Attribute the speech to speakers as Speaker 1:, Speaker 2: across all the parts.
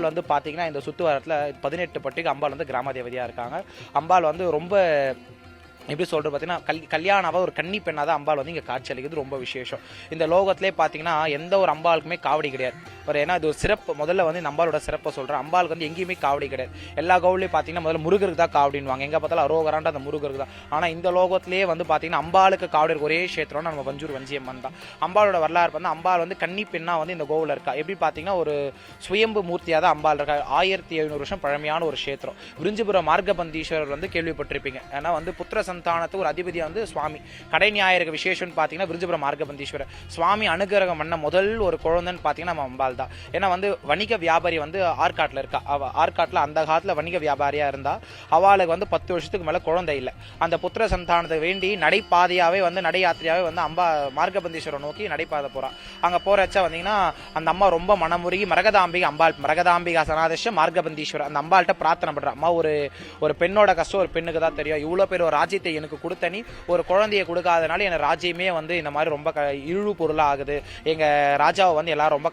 Speaker 1: அம்பாள் வந்து பார்த்தீங்கன்னா இந்த சுத்து வாரத்தில் பதினெட்டு பட்டிக்கு அம்பாள் வந்து கிராம தேவதையாக இருக்காங்க. அம்பாள் வந்து ரொம்ப எப்படி சொல்கிறது பார்த்தீங்கன்னா கல் கல்யாணாவை ஒரு கன்னி பெண்ணாக தான் அம்பாள் வந்து இங்கே காட்சி அளிக்கிறது ரொம்ப விசேஷம். இந்த லோகத்திலே பார்த்தீங்கன்னா எந்த ஒரு அம்பாளுக்குமே காவடி கிடையாது. ஒரு ஏன்னா இது ஒரு சிறப்பு. முதல்ல வந்து இந்த அம்பாளோட சிறப்பை சொல்கிறேன் அம்பாளுக்கு வந்து எங்கேயுமே காவடி கிடையாது. எல்லா கோவிலையும் பார்த்தீங்கன்னா முதல்ல முருகருக்கு தான் காவடின்வாங்க எங்கே பார்த்தாலும் அரோகரான்ற அந்த முருகருக்கு தான். ஆனால் இந்த லோகத்திலே வந்து பார்த்தீங்கன்னா அம்பாளுக்கு காவடி இருக்க. ஒரே க்ஷேத்திரம் நம்ம வஞ்சூர் வஞ்சியம்மன் தான். அம்பாளோட வரலாறு வந்து அம்பாள் வந்து கன்னி பெண்ணாக வந்து இந்த கோவில் இருக்கா. எப்படி பார்த்தீங்கன்னா ஒரு சுயம்பு மூர்த்தியாக தான் அம்பாள் இருக்கா. ஆயிரத்தி எழுநூறு வருஷம் பழமையான ஒரு கஷேத்திரம். விருஞ்சிபுரம் மார்க்கபந்தீஸ்வரர் வந்து கேள்விப்பட்டிருப்பீங்க. ஏன்னா வந்து புத்திர சந்தானத்துக்கு ஒரு அதிபதியாக வந்து சுவாமி. கடை ஞாயிறு விசேஷம்னு பார்த்தீங்கன்னா விருஞ்சிபுரம் மார்க்கபந்தீஸ்வரர். சுவாமி அனுகிரகம் பண்ண முதல் ஒரு குழந்தைன்னு பார்த்தீங்கன்னா நம்ம அம்பாள் தான் ஏன்னா வந்து வணிக வியாபாரி வந்து ஆற்காட்டில் இருக்கா. அவ ஆற்காட்டில் அந்த காலத்தில் வணிக வியாபாரியாக இருந்தா அவளுக்கு வந்து பத்து வருஷத்துக்கு மேலே குழந்தை இல்லை. அந்த புத்திர சந்தானத்தை வேண்டி நடைபாதையாகவே வந்து நடை யாத்திரையாகவே வந்து அம்பா மார்கபந்தீஸ்வரர் நோக்கி நடைபாதை போகிறான் அங்கே போகிறச்ச வந்தீங்கன்னா அந்த அம்மா ரொம்ப மனமுருகி மரகதாம்பிகை அம்பாள் மரகதாம்பிகா சனாதேஷ மார்க்கபந்தீஸ்வரர். அந்த அம்பாள்கிட்ட பிரார்த்தனை பண்ணுற அம்மா ஒரு ஒரு பெண்ணோட கஷ்டம் ஒரு பெண்ணுக்கு தான் தெரியும். இவ்வளோ பேர் ஒரு ராஜ்யத்தை எனக்கு கொடுத்த நீ ஒரு குழந்தையை கொடுக்காதனால என் ராஜ்யமே வந்து இந்த மாதிரி ரொம்ப க இழிவு பொருளாக ஆகுது எங்கள் ராஜாவை வந்து எல்லாரும் ரொம்ப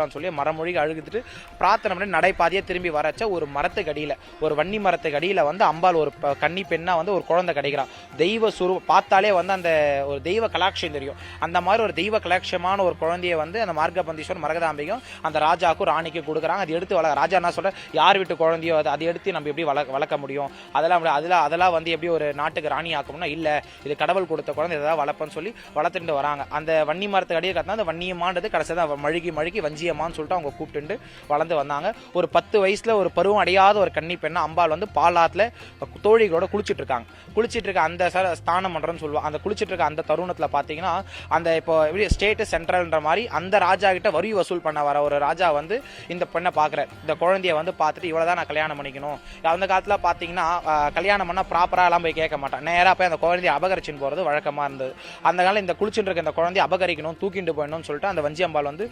Speaker 1: கஷ்டப்படுறான்னு சொல்லி மரமொழி அழுகுத்துட்டு பிரார்த்தனை பண்ணி நடைபாதையை திரும்பி வரச்ச ஒரு மரத்துக்கு அடியில் ஒரு வன்னி மரத்துக்கு அடியில் வந்து அம்பாள் ஒரு கன்னி பெண்ணா வந்து ஒரு குழந்தை கிடைக்கிறான் தெய்வ சுரு பார்த்தாலே வந்து அந்த ஒரு தெய்வ கலாட்சியம் தெரியும். அந்த மாதிரி ஒரு தெய்வ கலாட்சியமான ஒரு குழந்தைய வந்து அந்த மார்க்கபந்தீஸ்வர் மரகதாம்பிக்கும் அந்த ராஜாக்கும் ராணிக்கும் கொடுக்குறாங்க. அது எடுத்து வள ராஜா என்ன சொல்கிற யார் வீட்டு குழந்தையோ அது அதை எடுத்து நம்ம எப்படி வளர்க்க வளர்க்க முடியும்? அதெல்லாம் அதெல்லாம் அதெல்லாம் வந்து எப்படி ஒரு நாட்டுக்கு ராணி ஆக்கணும்னா இல்லை. இது கடவுள் கொடுத்த குழந்தை ஏதாவது வளர்ப்பேன்னு சொல்லி வளர்த்துட்டு வராங்க. அந்த வன்னி மரத்துக்கு அடியில் கட்டினா அந்த வன்னியமானது கடைசி தான் மழுகி மழுகி வஞ்சியம்மான்னு சொல்லிட்டு அவங்க கூப்பிட்டு வளர்ந்து வந்தாங்க. ஒரு பத்து வயசில் ஒரு பருவம் அடையாத ஒரு கன்னி பெண்ணை அம்பாள் வந்து பாலாத்தில் தோழிகளோட குளிச்சிட்டு இருக்காங்க குளிச்சிட்டு இருக்க அந்த ச- ஸ்தானம் மன்றம்னு சொல்லுவாங்க அந்த குளிச்சுட்டு இருக்க அந்த தருணத்தில் பார்த்தீங்கன்னா அந்த இப்போ எப்படி ஸ்டேட்டு சென்ட்ரல்ன்ற மாதிரி அந்த ராஜா கிட்ட வரி வசூல் பண்ண வர ஒரு ராஜா வந்து இந்த பெண்ணை பார்க்குற இந்த குழந்தைய வந்து பார்த்துட்டு இவ்வளோ தான் நான் கல்யாணம் பண்ணிக்கணும். அந்த காலத்தில் பார்த்தீங்கன்னா கல்யாணம் பண்ணால் ப்ராப்பராக எல்லாம் போய் கேட்க மாட்டேன். நேராக போய் அந்த குழந்தைய அபகரிச்சின்னு போகிறது வழக்கமாக இருந்தது. அந்த காலம் இந்த குளிச்சுட்டு இருக்க இந்த குழந்தைய அபகரிக்கணும் தூக்கிட்டு போயிடணும்னு சொல்லிட்டு அந்த வஞ்சி அம்பாள் வந்து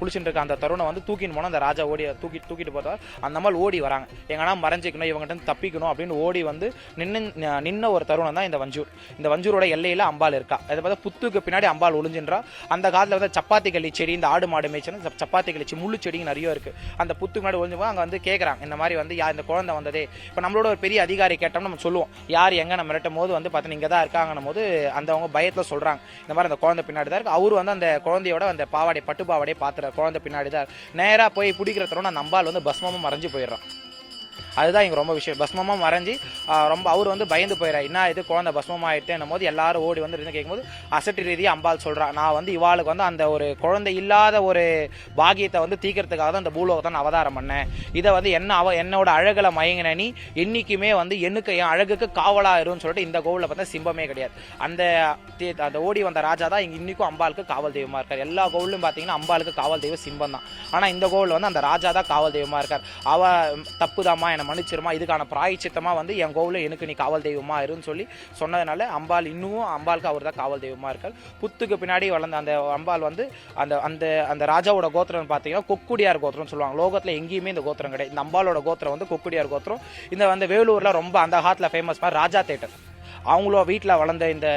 Speaker 1: குளிச்சுட்டு இருக்க அந்த தருணம் வந்து தூக்கின்னு போனால் அந்த ராஜா ஓடி தூக்கி தூக்கிட்டு போகிறார் அந்த அம்மாள் ஓடி வராங்க. எங்கன்னா மறைஞ்சிக்கணும் இவங்ககிட்ட தப்பிக்கணும் அப்படின்னு ஓடி வந்து நின்று நின்ன ஒரு தருணம் தான் இந்த வஞ்சூர். இந்த வஞ்சூரோட எல்லையில் அம்பாள் இருக்கா. அதை பார்த்தா புத்துக்கு பின்னாடி அம்பாள் ஒளிஞ்சின்றா. அந்த காலத்தில் வந்து சப்பாத்தி கள்ளி செடி இந்த ஆடு மாடு மேய்ச்சல் சப்பாத்தி கழிச்சு முள்ளு செடிங்க நிறைய இருக்குது அந்த புத்துக்கு முன்னாடி ஒளிஞ்சு போது அங்கே வந்து கேட்குறாங்க இந்த மாதிரி வந்து யார் இந்த குழந்தை வந்ததே. இப்போ நம்மளோட ஒரு பெரிய அதிகாரி கேட்டோம்னு நம்ம சொல்லுவோம். யார் எங்கே நம்ம மிரட்டும் போது வந்து பார்த்தீங்கன்னா இங்கே தான் இருக்காங்கன்னும் போது அந்த அவங்க பயத்தில் சொல்கிறாங்க இந்த மாதிரி அந்த குழந்தை பின்னாடி தான் இருக்குது அவர் வந்து அந்த குழந்தையோட அந்த பாவாடை பட்டு பாவாடையை பார்த்துற குழந்தை பின்னாடி தான் நேராக போய் பிடிக்கிற தருணம் நம்பால் வந்து பஸ்மமாக மறைஞ்சு போயிடுறான். அதுதான் இங்கே ரொம்ப விஷயம். பஸ்மமாக மறைஞ்சு ரொம்ப அவர் வந்து பயந்து போயிடா என்ன இது? குழந்தை பஸ்மமாக ஆயிட்டேன்னும் போது எல்லாரும் ஓடி வந்து இருந்து கேட்கும்போது அசட்டு ரீதியாக அம்பாள் சொல்கிறா நான் வந்து இவாளுக்கு வந்து அந்த ஒரு குழந்தை இல்லாத ஒரு பாகியத்தை வந்து தீக்கிறதுக்காக தான் இந்த பூலோகத்தை நான் அவதாரம் பண்ணேன். இதை வந்து என்ன அவ என்னோட அழகில் மயங்கின நீ என்றைக்குமே வந்து எனக்கு என் அழகுக்கு காவலா சொல்லிட்டு இந்த கோவிலில் பார்த்தா சிம்பமே கிடையாது. அந்த தீ- அந்த ஓடி வந்த ராஜா தான் இங்கே இன்னைக்கும் அம்பாளுக்கு காவல் தெய்வமாக இருக்கார். எல்லா கோவிலும் பார்த்தீங்கன்னா அம்பாளுக்கு காவல் தெய்வம் சிம்பம் தான். ஆனால் இந்த கோவில் வந்து அந்த ராஜா தான் காவல் தெய்வமாக இருக்கார். அவ தப்புதாம்மா என்னை மன்னிச்சிருமா? இதுக்கான பிராய்ச்சித்தமாக வந்து என் கோவிலில் எனக்கு நீ காவல் தெய்வமாக இருன்னு சொல்லி சொன்னதுனால அம்பாள் இன்னும் அம்பாளுக்கு அவர் தான் காவல் தெய்வமாக இருக்கார். புத்துக்கு பின்னாடி வளர்ந்த அந்த அம்பாள் வந்து அந்த அந்த அந்த ராஜாவோட கோத்திரம் பார்த்தீங்கன்னா கொக்குடியார் கோத்திரம்னு சொல்லுவாங்க. லோகத்தில் எங்கேயுமே இந்த கோத்திரம் கிடையாது. இந்த அம்பாளோட கோத்திரம் வந்து கொக்குடியார் கோத்திரம். இந்த வந்து வேலூரில் ரொம்ப அந்த காலத்தில் ஃபேமஸ் மாதிரி ராஜா தேட்டர். அவங்களோ வீட்டில் வளர்ந்த இந்த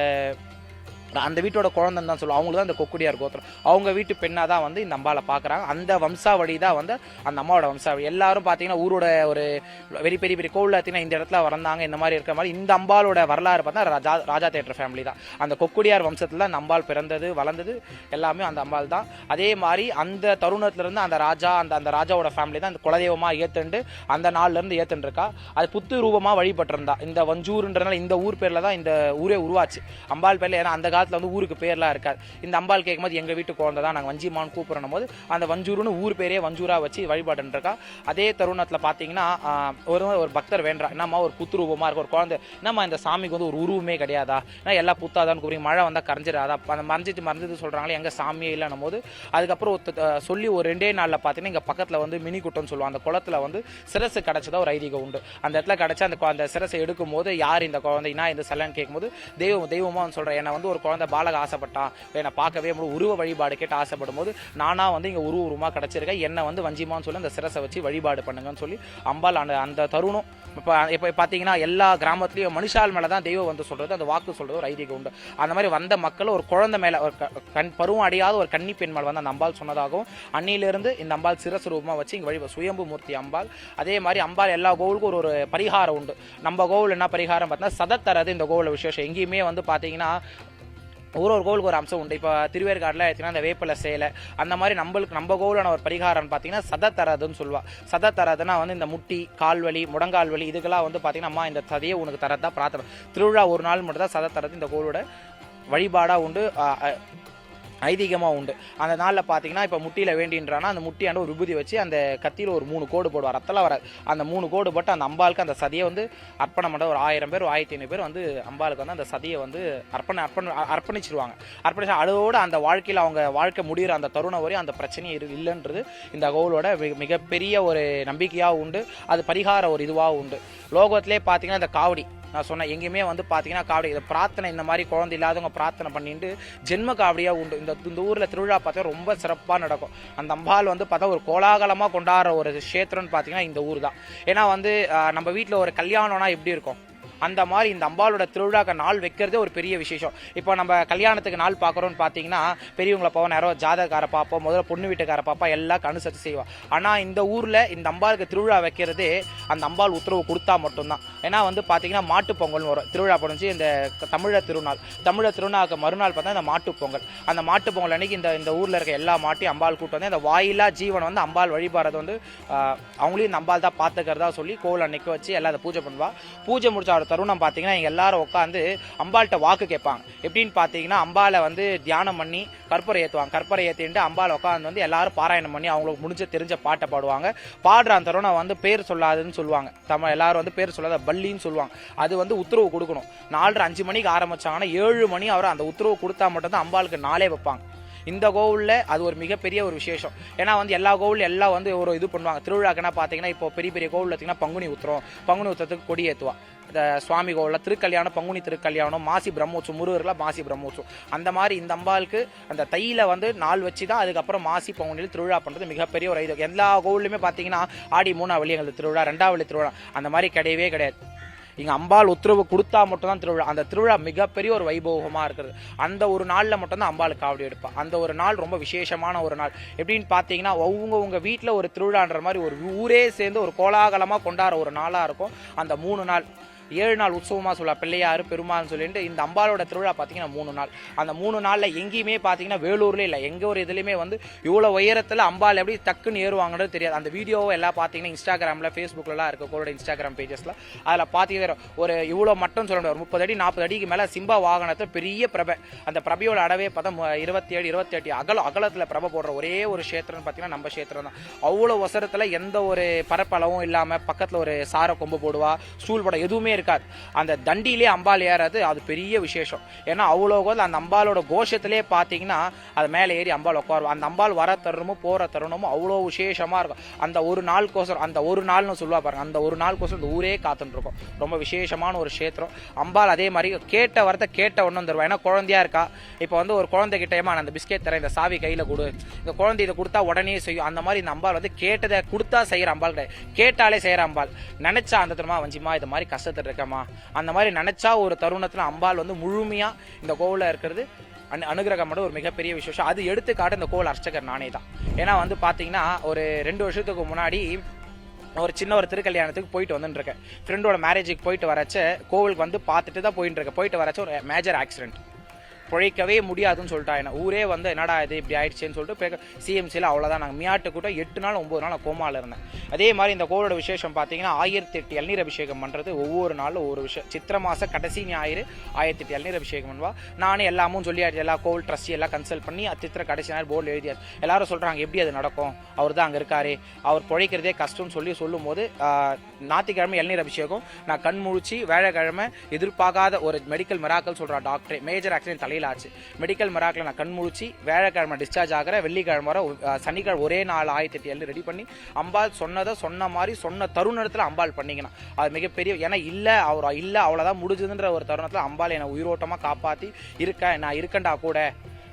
Speaker 1: அந்த வீட்டோட குழந்தைன்னு தான் சொல்லுவோம் அவங்களுக்கு தான் அந்த கொக்குடியார் கோத்திரம். அவங்க வீட்டு பெண்ணாக தான் வந்து இந்த அம்பாவை பார்க்குறாங்க. அந்த வம்சாவளி தான் வந்து அந்த அம்மாவோட வம்சாவளி. எல்லாரும் பார்த்தீங்கன்னா ஊரோட ஒரு வெரி பெரிய பெரிய கோவில் பார்த்தீங்கன்னா இந்த இடத்துல வந்தாங்க இந்த மாதிரி இருக்கிற மாதிரி. இந்த அம்பாலோட வரலாறு பார்த்தா ராஜா ராஜா தேட்டர் ஃபேமிலி தான். அந்த கொக்குடியார் வம்சத்தில் அந்த அம்பாள் பிறந்தது வளர்ந்தது எல்லாமே அந்த அம்பாள் தான். அதே மாதிரி அந்த தருணத்திலிருந்து அந்த ராஜா அந்த அந்த ராஜாவோட ஃபேமிலி தான் அந்த குலதெய்வமாக ஏற்றுண்டு அந்த நாள்லேருந்து ஏற்றுருக்கா அது புத்து ரூபமாக வழிபட்டிருந்தா. இந்த வஞ்சூர்ன்றதுனால இந்த ஊர் பேரில் தான் இந்த ஊரே உருவாச்சு. அம்பாள் பேரில் ஏன்னா அந்த காலத்தில் வந்து ஊருக்கு பேர்லாம் இருக்காது. இந்த அம்பாள் கேட்கும்போது எங்கள் வீட்டு குழந்தை தான். நாங்கள் வஞ்சிமான்னு கூப்பிடணும் போது அந்த வஞ்சூருன்னு ஊர் பேரே வஞ்சூராக வச்சு வழிபாடுன்னு இருக்கா. அதே தருணத்தில் பார்த்தீங்கன்னா ஒரு ஒரு பக்தர் வேண்டாம் என்னம்மா ஒரு புத்து ரூபமா இருக்க ஒரு குழந்தை. என்னம்மா இந்த சாமிக்கு வந்து ஒரு உருவமே கிடையாதா? ஏன்னா எல்லாம் புத்தாதான் கூப்பிடுங்க மழை வந்தால் கரைஞ்சிடாதா? அந்த மறைஞ்சிட்டு மறைஞ்சது சொல்கிறாங்களே எங்கள் சாமியே இல்லைன்னும் போது அதுக்கப்புறம் ஒருத்த- சொல்லி ஒரு ரெண்டே நாளில் பார்த்தீங்கன்னா இங்கே பக்கத்தில் வந்து மினி குட்டம்னு சொல்லுவாங்க. அந்த குளத்துல வந்து சிரசு கிடச்சதா ஒரு ஐதீகம் உண்டு. அந்த இடத்துல கிடச்சா அந்த அந்த சிரசை எடுக்கும் போது யார் இந்த குழந்தைனா இந்த சிலைன்னு கேட்கும்போது தெய்வம் தெய்வமாக சொல்கிறேன் என்னை வந்து ஒரு குழந்தை பாலக ஆசைப்பட்டான் என்னை பார்க்கவே முடியும் உருவ வழிபாடு கேட்டு ஆசைப்படும் போது நானாக வந்து இங்கே உருவ உருவமாக கிடச்சிருக்கேன். என்னை வந்து வஞ்சிமான்னு சொல்லி அந்த சிரசை வச்சு வழிபாடு பண்ணுங்கன்னு சொல்லி அம்பாள் அந்த அந்த தருணம். இப்போ இப்போ பார்த்தீங்கன்னா எல்லா கிராமத்துலேயும் மனுஷால் மேலே தான் தெய்வம் வந்து சொல்கிறது அந்த வாக்கு சொல்கிறது ஒரு ஐதீகம் உண்டு. அந்த மாதிரி வந்த மக்கள் ஒரு குழந்தை மேலே ஒரு க- கண் பருவம் அடையாத ஒரு கன்னி பெண் மேலே வந்து அந்த அம்பாள் சொன்னதாகவும் அன்னியிலிருந்து இந்த அம்பாள் சிரசுரூபமாக வச்சு இங்கே வழி சுயம்பு மூர்த்தி அம்பாள். அதே மாதிரி அம்பாள் எல்லா கோவிலுக்கும் ஒரு ஒரு பரிகாரம் உண்டு. நம்ம கோவில் என்ன பரிகாரம் பார்த்தீங்கன்னா சதத்தரது இந்த கோவில் விசேஷம். எங்கேயுமே வந்து பார்த்தீங்கன்னா ஒரு ஒரு கோவிலுக்கு ஒரு அம்சம் உண்டு. இப்போ திருவேற்காட்டில் எடுத்திங்கன்னா அந்த வேப்பிலை சேலை அந்த மாதிரி நம்மளுக்கு நம்ம கோவிலான ஒரு பரிகாரம்னு பார்த்தீங்கன்னா சத தரதுன்னு சொல்லுவா. சத தரதுன்னா வந்து இந்த முட்டி கால் வலி முடங்கால் வலி இதுக்கெல்லாம் வந்து பார்த்தீங்கன்னா அம்மா இந்த சதையை உனக்கு தரதான் பிரார்த்தனை. திருவிழா ஒரு நாள் மட்டும் தான் சத தரது இந்த கோவிலோட வழிபாடாக உண்டு. ஐதீகமாக உண்டு. அந்த நாளில் பார்த்தீங்கன்னா இப்போ முட்டியில் வேண்டின்றானா அந்த முட்டியாண்ட ஒரு விபூதி வச்சு அந்த கத்தியில் ஒரு மூணு கோடு போடுவார். ரத்தலாம் வராது. அந்த மூணு கோடு போட்டு அந்த அம்பாளுக்கு அந்த சதியை வந்து அர்ப்பணம் பண்ண ஒரு ஆயிரம் பேர் ஒரு ஆயிரத்தி ஐநூறு பேர் வந்து அம்பாளுக்கு வந்து அந்த சதியை வந்து அர்ப்பண அர்ப்பண அர்ப்பணிச்சிருவாங்க. அர்ப்பணிச்சு அதோடு அந்த வாழ்க்கையில் அவங்க வாழ்க்கை முடிகிற அந்த தருணம் வரையும் அந்த பிரச்சனையே இரு இல்லைன்றது இந்த கோவிலோட மிக- மிகப்பெரிய ஒரு நம்பிக்கையாக உண்டு. அது பரிகார ஒரு இதுவாக உண்டு. லோகத்திலே பார்த்தீங்கன்னா இந்த காவடி நான் சொன்னேன் எங்கேயுமே வந்து பார்த்தீங்கன்னா காவடி இந்த பிரார்த்தனை இந்த மாதிரி குழந்தை இல்லாதவங்க பிரார்த்தனை பண்ணிட்டு ஜென்ம காவடியாக உண்டு. இந்த இந்த ஊரில் திருவிழா பார்த்தா ரொம்ப சிறப்பாக நடக்கும். அந்த அம்பாள் வந்து பார்த்தா ஒரு கோலாகலமாக கொண்டாடுற ஒரு க்ஷேத்திரம்னு பார்த்தீங்கன்னா இந்த ஊர் தான் ஏன்னா வந்து நம்ம வீட்டில் ஒரு கல்யாணம்னா எப்படி இருக்கும்? அந்த மாதிரி இந்த அம்பாளோட திருவிழாக்கு நாள் வைக்கிறதே ஒரு பெரிய விசேஷம். இப்போ நம்ம கல்யாணத்துக்கு நாள் பார்க்குறோம்னு பார்த்தீங்கன்னா பெரியவங்களை போவோம் நேரம் ஜாதகார பார்ப்போம் முதல்ல பொண்ணு வீட்டுக்கார பார்ப்பா எல்லாம் கணுசத்து செய்வோம் ஆனால் இந்த ஊரில் இந்த அம்பாளுக்கு திருவிழா வைக்கிறதே அந்த அம்பாள் உத்தரவு கொடுத்தா மட்டும்தான். ஏன்னா வந்து பார்த்தீங்கன்னா மாட்டுப் பொங்கல்னு வரும். திருவிழா முடிஞ்சு இந்த தமிழர் திருநாள். தமிழர் திருநாளுக்கு மறுநாள் பார்த்தா இந்த மாட்டு பொங்கல். அந்த மாட்டுப் பொங்கல் அன்னைக்கு இந்த இந்த ஊரில் இருக்க எல்லா மாட்டையும் அம்பாள் கூட்டு வந்து அந்த வாயிலா ஜீவன் வந்து அம்பாள் வழிபாடுறது வந்து அவங்களையும் இந்த அம்பாள் தான் பார்த்துக்கிறதா சொல்லி கோவில் அன்னைக்கு வச்சு எல்லாம் அதை பூஜை பண்ணுவா. பூஜை முடிச்ச தருணம் பார்த்தீங்கன்னா இங்கே எல்லாரும் உட்காந்து அம்பாள்கிட்ட வாக்கு கேட்பாங்க. எப்படின்னு பார்த்தீங்கன்னா அம்பாளை வந்து தியானம் பண்ணி கற்பரை ஏற்றுவாங்க கற்பரை ஏற்றிட்டு அம்பாலை உட்காந்து வந்து எல்லாரும் பாராயணம் பண்ணி அவங்களுக்கு முடிஞ்ச தெரிஞ்ச பாட்டை பாடுவாங்க. பாடுற அந்த தருணம் வந்து பேர் சொல்லாதுன்னு சொல்லுவாங்க. தமிழ் எல்லாரும் வந்து பேர் சொல்லாத பள்ளின்னு சொல்லுவாங்க. அது வந்து உத்தரவு கொடுக்கணும். நாலரை அஞ்சு மணிக்கு ஆரம்பிச்சாங்கன்னா ஏழு மணி அவர் அந்த உத்தரவு கொடுத்தா மட்டும்தான் அம்பாளுக்கு நாளே வைப்பாங்க. இந்த கோவிலில் அது ஒரு மிகப்பெரிய ஒரு விசேஷம். ஏன்னா வந்து எல்லா கோவிலும் எல்லாம் வந்து ஒரு இது பண்ணுவாங்க. திருவிழாக்குன்னா பார்த்தீங்கன்னா இப்போ பெரிய பெரிய கோவில் பார்த்தீங்கன்னா பங்குனி உத்திரம் பங்குனி உத்திரத்துக்கு கொடி ஏற்றுவான் இந்த சுவாமி கோவிலில் திருக்கல்யாணம் பங்குனி திருக்கல்யாணம் மாசி பிரம்மோற்சவம் முருகரில் மாசி பிரம்மோற்சவம். அந்த மாதிரி இந்த அம்பாளுக்கு அந்த தையில வந்து நாள் வச்சு தான் அதுக்கப்புறம் மாசி பங்குனியில் திருவிழா பண்ணுறது மிகப்பெரிய ஒரு இது எல்லா கோவிலுமே பார்த்தீங்கன்னா ஆடி மூணாவளி எங்களுக்கு திருவிழா ரெண்டாவளி திருவிழா. அந்த மாதிரி கிடையவே கிடையாது. இங்கே அம்பாள் உத்தரவு கொடுத்தா மட்டும்தான் திருவிழா அந்த திருவிழா மிகப்பெரிய ஒரு வைபோகமாக இருக்கிறது. அந்த ஒரு நாளில் மட்டும்தான் அம்பாளுக்கு காவடி எடுப்பாள் அந்த ஒரு நாள் ரொம்ப விசேஷமான ஒரு நாள். எப்படின்னு பார்த்தீங்கன்னா அவங்க வீட்டில் ஒரு திருவிழான்ற மாதிரி ஒரு ஊரே சேர்ந்து ஒரு கோலாகலமாக கொண்டாடுற ஒரு நாளாக இருக்கும். அந்த மூணு நாள். ஏழு நாள் உற்சவமாக சொல்லலாம் பிள்ளையார் பெருமாள்னு சொல்லிட்டு இந்த அம்பாளோட திருவிழா பார்த்தீங்கன்னா மூணு நாள். அந்த மூணு நாளில் எங்கேயுமே பார்த்தீங்கன்னா வேலூர்ல இல்லை எங்கள் ஒரு இதுலையுமே வந்து இவ்வளோ உயரத்தில் அம்பாள் எப்படி டக்குன்னு ஏறுவாங்கன்றது தெரியாது. அந்த வீடியோவை எல்லாம் பார்த்தீங்கன்னா இன்ஸ்டாகிராமில் ஃபேஸ்புக்கிலலாம் இருக்க கூட இன்ஸ்டாகிராம் பேஜஸில் அதில் பார்த்தீங்கன்னா ஒரு இவ்வளோ மட்டும் சொல்ல முடியாது ஒரு முப்பது அடி நாற்பது அடிக்கு மேலே சிம்பா வாகனத்தில் பெரிய பிரபை. அந்த பிரபையோட அடவே பார்த்தா இருபத்தி ஏழு இருபத்தி எட்டு அகலம் அகலத்தில் பிரபை போடுற ஒரே ஒரு க்ஷேத்திரம்னு பார்த்தீங்கன்னா நம்ம க்ஷேத்திரம் தான். அவ்வளோ ஒசரத்தில் எந்த ஒரு பரப்பளவும் இல்லாமல் பக்கத்தில் ஒரு சார கொம்பு போடுவா ஸ்டூல் எதுவுமே இருக்காது. அந்த தண்டியிலே அம்பாள் ஏறாது அது பெரிய விசேஷம். ஏன்னா அவ்வளோ கோதில் அந்த அம்பாளோட கோஷத்திலே பார்த்தீங்கன்னா அது மேலே ஏறி அம்பாள் உட்காருவோம் அந்த அம்பாள் வர தருணமும் போகிற தருணமும் அவ்வளோ விசேஷமாக இருக்கும். அந்த ஒரு நாள் நாளுக்கோசரம் அந்த ஒரு நாள்னு சொல்லுவா பாருங்க அந்த ஒரு நாளுக்கோசரம் இந்த ஊரே காத்துட்டு இருக்கும். ரொம்ப விசேஷமான ஒரு க்ஷேத்திரம். அம்பாள் அதே மாதிரி கேட்ட வரத்தை கேட்ட ஒன்று தருவா ஏன்னா குழந்தையா இருக்கா? இப்போ வந்து ஒரு குழந்தை கிட்டேமா நான் அந்த பிஸ்கெட் தரேன் இந்த சாவி கையில் கொடு. இந்த குழந்தை இதை கொடுத்தா உடனே செய்யும். அந்த மாதிரி இந்த அம்பாள் வந்து கேட்டதை கொடுத்தா செய்கிற அம்பாள் கிடையாது. கேட்டாலே செய்கிற அம்பாள். நினைச்சா அந்த தருமா வஞ்சிமா இது மாதிரி கஷ்டத்தில் அந்த மாதிரி நினைச்சா ஒரு தருணத்தில் அம்பாள் வந்து முழுமையா இந்த கோவிலில் இருக்கிறது அனு அனுகிரகமோட ஒரு மிகப்பெரிய விசேஷம். அது எடுத்துக்காட்டு இந்த கோவில் அர்ச்சகர் நானே தான். ஏன்னா வந்து பார்த்தீங்கன்னா ஒரு ரெண்டு வருஷத்துக்கு முன்னாடி ஒரு சின்ன ஒரு திருக்கல்யாணத்துக்கு போயிட்டு வந்துட்டுருக்கேன் ஃப்ரெண்டோட மேரேஜுக்கு போயிட்டு வரச்ச கோவிலுக்கு வந்து பார்த்துட்டு தான் போயிட்டு இருக்கேன் போயிட்டு வரச்ச ஒரு மேஜர் ஆக்சிடென்ட் பிழைக்கவே முடியாதுன்னு சொல்லிட்டா என்ன. ஊரே வந்து என்னடா இது இப்படி ஆயிடுச்சுன்னு சொல்லிட்டு சிஎம்சியில் அவ்வளோதான் நாங்கள் மியாட்டு கூட்டம் எட்டு நாள் ஒம்பது நாள் நான் கோமாவில் இருந்தேன். அதே மாதிரி இந்த கோவிலோட விசேஷம் பார்த்தீங்கன்னா ஆயிரத்தி எட்டு இளநீர் அபிஷேகம் பண்ணுறது ஒவ்வொரு நாளும் ஒவ்வொரு விஷயம் சித்திர மாதம் கடைசி ஞாயிறு ஆயிரத்தி எட்டு இளநீர் அபிஷேகம் பண்ணுவா. நானே எல்லாமும் சொல்லியாச்சு எல்லா கோவில் ட்ரஸ்ட் எல்லாம் கன்சல்ட் பண்ணி சித்திர கடைசி நாள் போர்டில் எழுதியாச்சு. எல்லாரும் சொல்கிறாங்க எப்படி அது நடக்கும்? அவர் தான் அங்கே இருக்காரு. அவர் பிழைக்கிறதே கஷ்டம்னு சொல்லி சொல்லும்போது ஆஹ், ஞாயிற்றுக்கிழமை இளநீர் அபிஷேகம். நான் கண் முழிச்சு வேலைக்கிழமை எதிர்பார்க்காத ஒரு மெடிக்கல் மிராக்கல் சொல்கிறா டாக்டரே மேஜர் ஆக்சிடென்ட் தலையில் ஆச்சு. மெடிக்கல் மிராக்கில் நான் கண் முழிச்சு வேலைக்கிழமை டிஸ்சார்ஜ் ஆகிற வெள்ளிக்கிழமை வர சனிக்கிழமை ஒரே நாள் ஆயிரத்தி எட்டு ரெடி பண்ணி அம்பாள் சொன்னதை சொன்ன மாதிரி சொன்ன தருணத்தில் அம்பாள் பண்ணிக்கணும். அது மிகப்பெரிய ஏன்னா இல்லை அவர் இல்லை அவ்வளோதான் முடிஞ்சதுன்ற ஒரு தருணத்தில் அம்பாள் என்னை உயிரோட்டமாக காப்பாற்றி இருக்கேன் நான் இருக்கேன்டா கூட.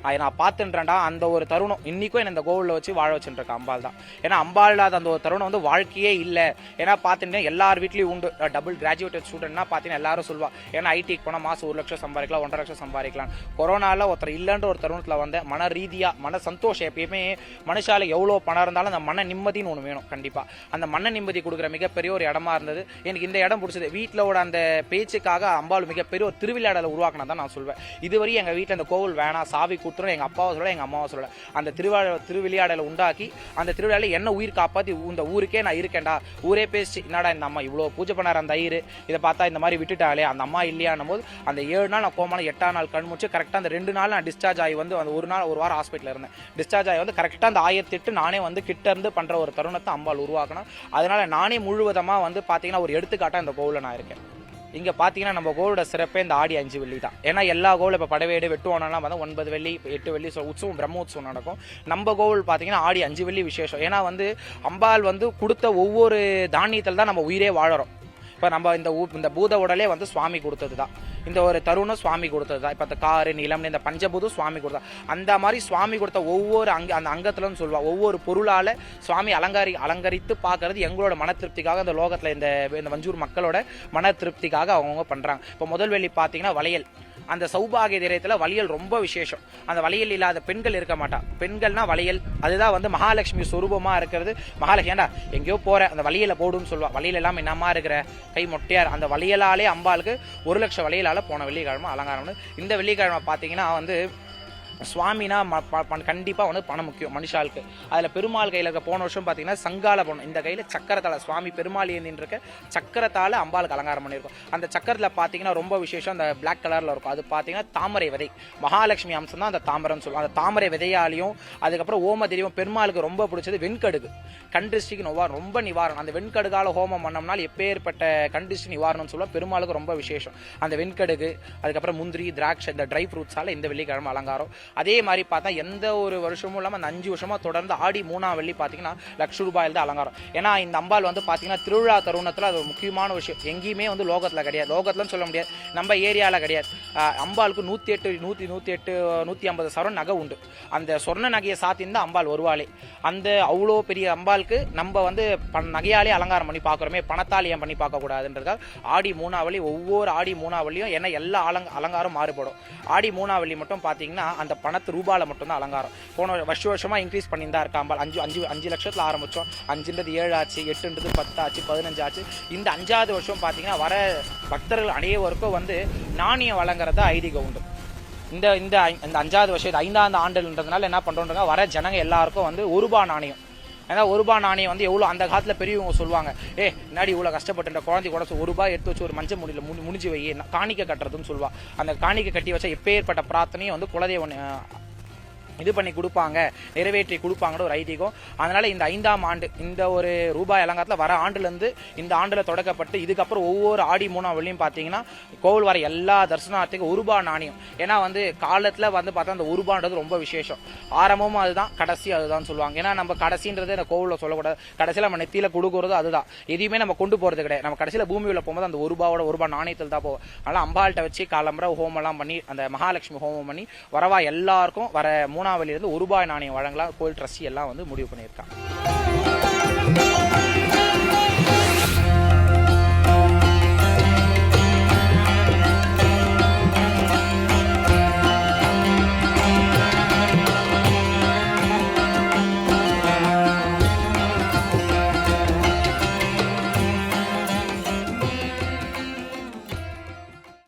Speaker 1: அதை நான் பார்த்துன்றேன்டா அந்த ஒரு தருணம் இன்னைக்கும் என்னை இந்த கோவிலில் வச்சு வாழ வச்சுருக்க அம்பாள் தான். ஏன்னா அம்பாள் இல்லாத அந்த ஒரு தருணம் வந்து வாழ்க்கையே இல்லை. ஏன்னா பார்த்துட்டு எல்லார் வீட்லேயும் உண்டு. டபுள் கிராஜுவேட் ஸ்டூடெண்ட்னா பார்த்தீங்கன்னா எல்லாரும் சொல்லுவா ஏன்னா ஐடிக்கு போனால் மாதம் ஒரு லட்சம் சம்பாதிக்கலாம் ஒன்றரை லட்சம் சம்பாதிக்கலாம். கொரோனாவில் ஒருத்தர் இல்லைன்ற ஒரு தருணத்தில் வந்து மன ரீதியாக மன சந்தோஷம் எப்பயுமே மனுஷால எவ்வளோ பணம் இருந்தாலும் அந்த மன நிம்மதின்னு ஒன்று வேணும் கண்டிப்பாக அந்த மன நிம்மதி கொடுக்குற மிகப்பெரிய ஒரு இடமா இருந்தது. எனக்கு இந்த இடம் பிடிச்சது. வீட்டிலோட அந்த பேச்சுக்காக அம்பாள் மிகப்பெரிய ஒரு திருவிழாடலை உருவாக்கினா தான் நான் சொல்வேன். இதுவரை எங்கள் வீட்டில் அந்த கோவில் வேணாம் சாவி கூட்டு புத்திரன் எங்கள் அப்பாவை சொல்ல எங்கள் அம்மாவை சொல்லலை. அந்த திருவிழா திருவிளையாடலை உண்டாக்கி அந்த திருவிழாவில் என்ன உயிர் காப்பாற்றி இந்த ஊருக்கே நான் இருக்கேன்டா. ஊரே பேசி என்னடா இந்த அம்மா இவ்வளோ பூஜை பண்ணார் அந்த ஐயர்? இதை பார்த்தா இந்த மாதிரி விட்டுட்டாலே அந்த அம்மா இல்லையானும் போது அந்த ஏழு நாள் நான் கோமான எட்டாம் நாள் கண் முடிச்சு கரெக்டாக அந்த ரெண்டு நாள் நான் டிஸ்சார்ஜ் ஆகி வந்து அந்த ஒரு நாள் ஒரு வாரம் ஹாஸ்பிட்டலில் இருந்தேன். டிஸ்சார்ஜ் ஆகி வந்து கரெக்டாக அந்த ஆயிரத்தி எட்டு நானே வந்து கிட்ட இருந்து பண்ணுற ஒரு தருணத்தை அம்பாள் உருவாக்கணும். அதனால் நானே முழுவதமாக வந்து பார்த்தீங்கன்னா ஒரு எடுத்துக்காட்டாக இந்த கோவிலில் நான் இருக்கேன். இங்கே பார்த்தீங்கன்னா நம்ம கோலோட சிறப்பே இந்த ஆடி அஞ்சு வெள்ளி தான். ஏன்னா எல்லா கோவில் இப்போ படவேடு வெட்டுவானெல்லாம் வந்து ஒன்பது வெள்ளி எட்டு வெள்ளி சொ- உற்சவம் பிரம்மோத்சவம் நடக்கும். நம்ம கோவில் பார்த்தீங்கன்னா ஆடி அஞ்சு வெள்ளி விசேஷம். ஏன்னா வந்து அம்பாள் வந்து கொடுத்த ஒவ்வொரு தானியத்தில் தான் நம்ம உயிரே வாழறோம். இப்போ நம்ம இந்த ஊ இந்த பூத உடலே வந்து சுவாமி கொடுத்தது தான் இந்த ஒரு தருணம் சுவாமி கொடுத்தது தான் இப்போ இந்த காரு நிலம் இந்த பஞ்சபூதம் சுவாமி கொடுத்தா அந்த மாதிரி சுவாமி கொடுத்த ஒவ்வொரு அங்க அந்த அங்கத்துலன்னு சொல்லுவா. ஒவ்வொரு பொருளால் சுவாமி அலங்காரி அலங்கரித்து பார்க்கறது எங்களோட மன திருப்திக்காக இந்த லோகத்தில் இந்த இந்த வஞ்சூர் மக்களோட மன திருப்திக்காக அவங்கவுங்க பண்ணுறாங்க இப்போ முதல் வெள்ளி பார்த்தீங்கன்னா வளையல். அந்த சௌபாகிய திரயத்தில் வளையல் ரொம்ப விசேஷம். அந்த வளையல் இல்லாத பெண்கள் இருக்க மாட்டா. பெண்கள்னா வளையல் அதுதான் வந்து மகாலட்சுமி சுரூபமாக இருக்கிறது. மகாலட்சுமி ஏண்டா எங்கேயோ போற அந்த வளையலை போடுன்னு சொல்லுவா. வளையல் எல்லாம் என்னமா இருக்கிற? கை மொட்டையார். அந்த வளையலாலே அம்பாளுக்கு ஒரு லட்சம் வளையலால் போன வெள்ளிக்கிழமை அலங்காரம் இந்த வெள்ளிக்கிழமை பார்த்தீங்கன்னா வந்து சுவாமினா ம- ப- வந்து பணம் முக்கியம் மனுஷாளுக்கு அதில் பெருமாள் கையில் இருக்க போன வருஷம் பார்த்தீங்கன்னா சங்கால பணம் இந்த கையில் சக்கரத்தால் சுவாமி பெருமாள் ஏந்தின்னு இருக்க அம்பாளுக்கு அலங்காரம் பண்ணியிருக்கோம். அந்த சக்கரத்தில் பார்த்தீங்கன்னா ரொம்ப விசேஷம் அந்த பிளாக் கலரில் இருக்கும். அது பார்த்தீங்கன்னா தாமரை விதை. மகாலட்சுமி அம்சம் தான் அந்த தாமரைன்னு சொல்லுவோம் அந்த தாமரை விதையாலையும் அதுக்கப்புறம் ஓம தெரியும் பெருமாளுக்கு ரொம்ப பிடிச்சது வெண்கடுகு. கண்டிஸ்டிக்கு திருஷ்டிக்கு நிவாரணம் ரொம்ப நிவாரணம். அந்த வெண்கடுகால ஹோமம் பண்ணோம்னால் எப்பேற்பட்ட கண் நிவாரணம்னு சொல்லுவோம் பெருமாளுக்கு ரொம்ப விசேஷம். அந்த வெண்கடுகு அதுக்கப்புறம் முந்திரி திராட்சை இந்த ட்ரை ஃப்ரூட்ஸால் இந்த வெள்ளிக்கிழமை அலங்காரம். அதே மாதிரி பார்த்தா எந்த ஒரு வருஷமும் இல்லாமல் அந்த அஞ்சு வருஷமாக தொடர்ந்து ஆடி மூணாம் வெள்ளி பார்த்தீங்கன்னா லட்ச ரூபாயில் தான் அலங்காரம். ஏன்னா இந்த அம்பாள் வந்து பார்த்தீங்கன்னா திருவிழா தருணத்தில் அது ஒரு முக்கியமான விஷயம். எங்கேயுமே வந்து லோகத்தில் கிடையாது. லோகத்தில்னு சொல்ல முடியாது. நம்ம ஏரியாவில் கிடையாது. அம்பாளுக்கு நூற்றி எட்டு நூற்றி நூற்றி எட்டு நூற்றி ஐம்பது சவரன் நகை உண்டு. அந்த சொர்ண நகையை சாத்தின்னு தான் அம்பாள் வருவாளே. அந்த அவ்வளோ பெரிய அம்பாளுக்கு நம்ம வந்து பண நகையாலே அலங்காரம் பண்ணி பார்க்குறோமே. பணத்தால் ஏன் பண்ணி பார்க்கக்கூடாதுன்றதுக்காக ஆடி மூணாவளி ஒவ்வொரு ஆடி மூணாவளியும் ஏன்னா எல்லா அலங்க அலங்காரம் மாறுபடும். ஆடி மூணாவளி மட்டும் பார்த்தீங்கன்னா அந்த பணத்து ரூபாயில் மட்டும்தான் அலங்காரம். போன வருஷ வருஷமாக இன்க்ரீஸ் பண்ணி தான் இருக்காமல் அஞ்சு அஞ்சு அஞ்சு லட்சத்தில் ஆரம்பித்தோம் அஞ்சுன்றது ஏழு ஆச்சு எட்டுன்றது பத்து ஆச்சு பதினஞ்சு ஆச்சு இந்த அஞ்சாவது வருஷம் பார்த்தீங்கன்னா வர பக்தர்கள் அனைவருக்கும் வந்து நாணயம் வழங்குறது ஐதீகம் உண்டு. இந்த இந்த ஐ- இந்த அஞ்சாவது வருஷம் ஐந்தாவது ஆண்டுன்றதுனால என்ன பண்றோம்னா வர ஜனங்க எல்லாருக்கும் வந்து ஒரு ரூபா நாணயம். ஏன்னா ஒரு ரூபா நாணயம் வந்து எவ்வளோ அந்த காலத்தில் பெரியவங்க சொல்லுவாங்க. ஏ முன்னாடி இவ்வளோ கஷ்டப்பட்டு குழந்தை கூட ஒரு ரூபாய் எடுத்து வச்சு ஒரு மஞ்சள் முடியல முடி முடிஞ்சு வை காணிக்க காணிக்கை கட்டுறதுன்னு சொல்லுவா. அந்த காணிக்கை கட்டி வச்சா எப்பேற்பட்ட பிரார்த்தனையும் வந்து குலதெய்வம் இது பண்ணி கொடுப்பாங்க நிறைவேற்றி கொடுப்பாங்கன்னு ஒரு ஐதீகம். அதனால இந்த ஐந்தாம் ஆண்டு இந்த ஒரு ரூபாய் அலங்காரத்தில் வர ஆண்டுலேருந்து இந்த ஆண்டில் தொடக்கப்பட்டு இதுக்கப்புறம் ஒவ்வொரு ஆடி மூணாம் வெள்ளியும் பார்த்தீங்கன்னா கோவில் வர எல்லா தரிசனார்த்திக்கும் ஒரு நாணயம். ஏன்னா வந்து காலத்தில் வந்து பார்த்தா அந்த ஒரு ரூபான்றது ரொம்ப விசேஷம். ஆரம்பமும் அதுதான் கடைசி அதுதான் சொல்லுவாங்க. ஏன்னா நம்ம கடைசின்றது இந்த கோவிலில் சொல்லக்கூடாது. கடைசியில் நம்ம நெத்தியில் கொடுக்குறது அதுதான். எதையுமே நம்ம கொண்டு போகிறது கிடையாது. நம்ம கடைசியில் பூமியில் போகும்போது அந்த ஒரு ரூபாவோட ஒரு ரூபாய் நாணயத்தில் தான் போவோம். அதனால் அம்பாள்கிட்ட வச்சு காலம்பர ஹோமெல்லாம் பண்ணி அந்த மகாலட்சுமி ஹோமம் பண்ணி வரவா எல்லாருக்கும் வர மூணு மூணாவளியிலிருந்து ஒரு ரூபாய் நாணயம் வழங்கலாம். கோயில் ட்ரஸ்டி எல்லாம் வந்து முடிவு பண்ணியிருக்காங்க.